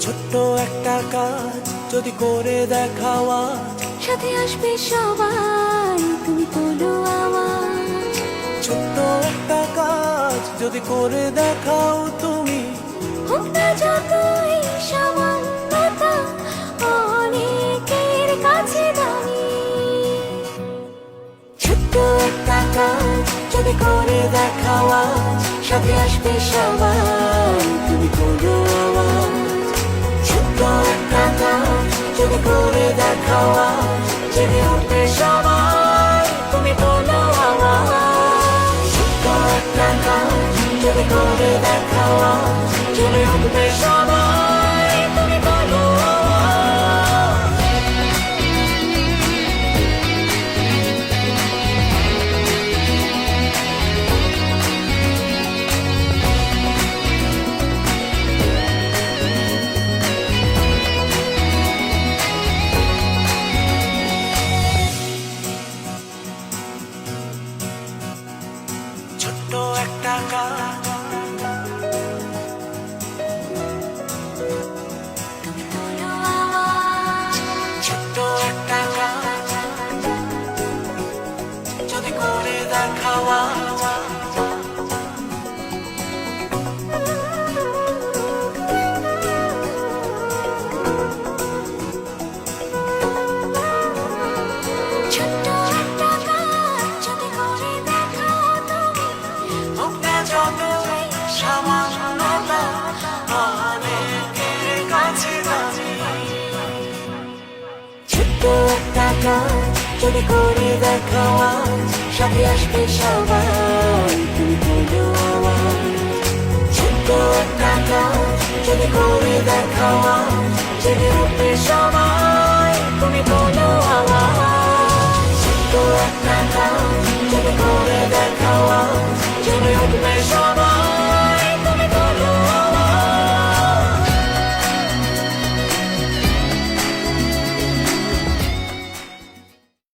ছোট্ট একটা কাজ যদি করে দেখাও আজ। সাথে আসবে সবাই তুমি তোলো আওয়াজ। ছোট্ট একটা কাজ যদি করে দেখাও তুমি। হোক না যতই সামান্যতা অনেকের কাছে দামি। ছোট্ট একটা কাজ যদি করে আজ সাথে আসবে সবাই, তুমি করো আওয়াজ ছোট্ট একটা কাজ, যদি করে দেখাও জেগে উঠবে সবাই, তুমি বলো ছোট্ট যদি করে দেখাও জেগে উঠবে সবাই। তোলো আওয়াজ ছোট্ট একটা কাজ যদি করে দেখাও যদি করে দেখাও আজ সাথে আসবে সবাই